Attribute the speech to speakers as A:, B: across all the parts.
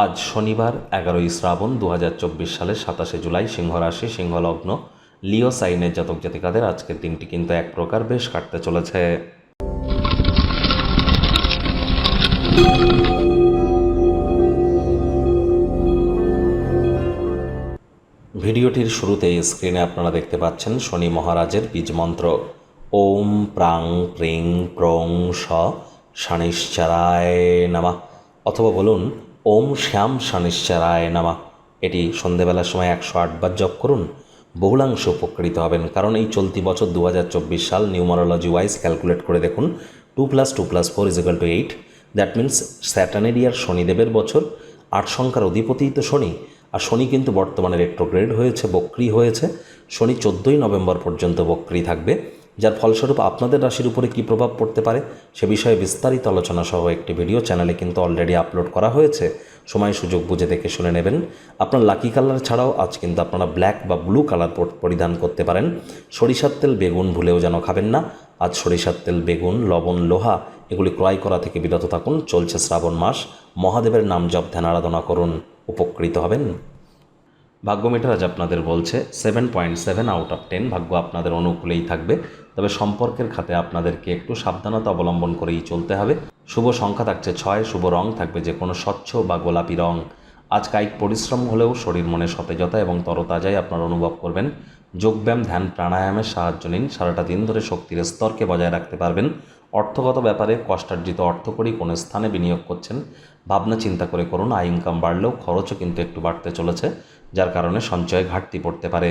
A: আজ শনিবার, এগারোই শ্রাবণ দু হাজার চব্বিশ সালের সাতাশে জুলাই সিংহ রাশি সিংহলগ্ন, লিও সাইনের জাতক জাতিকাদের আজকের দিনটি কিন্তু এক প্রকার বেশ কাটতে চলেছে। ভিডিওটির শুরুতেই স্ক্রিনে আপনারা দেখতে পাচ্ছেন শনি মহারাজের বীজ মন্ত্র। ওম প্রাং প্রিং প্রং স নামা। অথবা বলুন ওম শ্যাম শনিশ্চরায় নামা। এটি সন্ধেবেলার সময় একশো আটবার জপ করুন। বহুলাংশ উপকৃত হবেন। কারণ এই চলতি বছর দু হাজার চব্বিশ সাল নিউমারোলজি ওয়াইজ ক্যালকুলেট করে দেখুন, two plus two plus four is equal to eight. That means স্যাটানের year শনিদেবের বছর। আট সংখ্যার অধিপতিই তো শনি। আর শনি কিন্তু বর্তমানে রেট্রোগ্রেড হয়েছে, বক্রি হয়েছে। শনি চোদ্দোই নভেম্বর পর্যন্ত বক্রি থাকবে। যার ফলস্বরূপ আপনাদের রাশির উপরে কী প্রভাব পড়তে পারে সে বিষয়ে বিস্তারিত আলোচনা সহ একটি ভিডিও চ্যানেলে কিন্তু অলরেডি আপলোড করা হয়েছে। সময় সুযোগ বুঝে দেখে শুনে নেবেন। আপনার লাকি কালার ছাড়াও আজ কিন্তু আপনারা ব্ল্যাক বা ব্লু কালার পরিধান করতে পারেন। সরিষার তেল, বেগুন ভুলেও যেন খাবেন না। আজ সরিষার তেল, বেগুন, লবণ, লোহা এগুলি ক্রয় করা থেকে বিরত থাকুন। চলছে শ্রাবণ মাস। মহাদেবের নাম জপ, ধ্যান, আরাধনা করুন। উপকৃত হবেন। ভাগ্যমিটার আজ আপনাদের বলছে seven point seven out of ten ভাগ্য আপনাদের অনুকূলেই থাকবে। তবে সম্পর্কের খাতে আপনাদেরকে একটু সাবধানতা অবলম্বন করেই চলতে হবে। শুভ সংখ্যা থাকছে ছয়, শুভ রং থাকবে যে কোনো স্বচ্ছ বা গোলাপি রং। আজ কায়িক পরিশ্রম হলেও শরীর মনে সতেজতা এবং তরতাজাই আপনার অনুভব করবেন। যোগব্যায়াম, ধ্যান, প্রাণায়ামের সাহায্য নিন। সারাটা দিন ধরে শক্তির স্তরকে বজায় রাখতে পারবেন। অর্থগত ব্যাপারে কষ্টার্জিত অর্থ কোনো স্থানে বিনিয়োগ করছেন। ভাবনা চিন্তা করে করুন। আয়, ইনকাম বাড়লেও খরচও কিন্তু একটু বাড়তে চলেছে, যার কারণে সঞ্চয়ে ঘাটতি পড়তে পারে।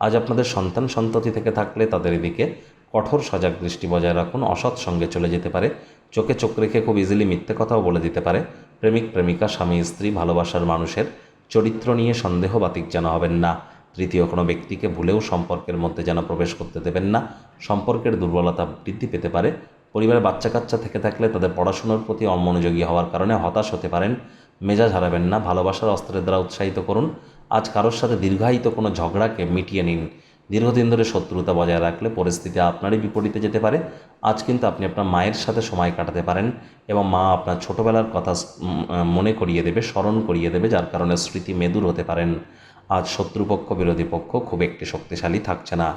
A: আজ আপনাদের সন্তান সন্ততি থেকে থাকলে তাদের এদিকে কঠোর সজাগ দৃষ্টি বজায় রাখুন, অসৎ সঙ্গে চলে যেতে পারে, চোখে চোখ রেখে খুব ইজিলি মিথ্যে কথাও বলে দিতে পারে, প্রেমিক, প্রেমিকা, স্বামী, স্ত্রী, ভালোবাসার মানুষের চরিত্র নিয়ে সন্দেহ বাতিক যেন হবেন না, তৃতীয় কোনো ব্যক্তিকে ভুলেও সম্পর্কের মধ্যে যেন প্রবেশ করতে দেবেন না, সম্পর্কের দুর্বলতা বৃদ্ধি পেতে পারে পরিবারে বাচ্চা কাচ্চা থেকে থাকলে তাদের পড়াশোনার প্রতি অমনোযোগী হওয়ার কারণে হতাশ হতে পারেন মেজাজ হারাবেন না, ভালোবাসার অস্ত্রের দ্বারা উৎসাহিত করুন। আজ কারোর সাথে দীর্ঘায়িত কোনো ঝগড়াকে মিটিয়ে নিন। দীর্ঘদিন ধরে শত্রুতা বজায় রাখলে পরিস্থিতি আপনারই বিপরীতে যেতে পারে। আজ কিন্তু আপনি আপনার মায়ের সাথে সময় কাটাতে পারেন এবং মা আপনার ছোটোবেলার কথা মনে করিয়ে দেবে, স্মরণ করিয়ে দেবে, যার কারণে স্মৃতি মেদুর হতে পারেন। আজ শত্রুপক্ষ, বিরোধী পক্ষ খুব একটি শক্তিশালী থাকছে না।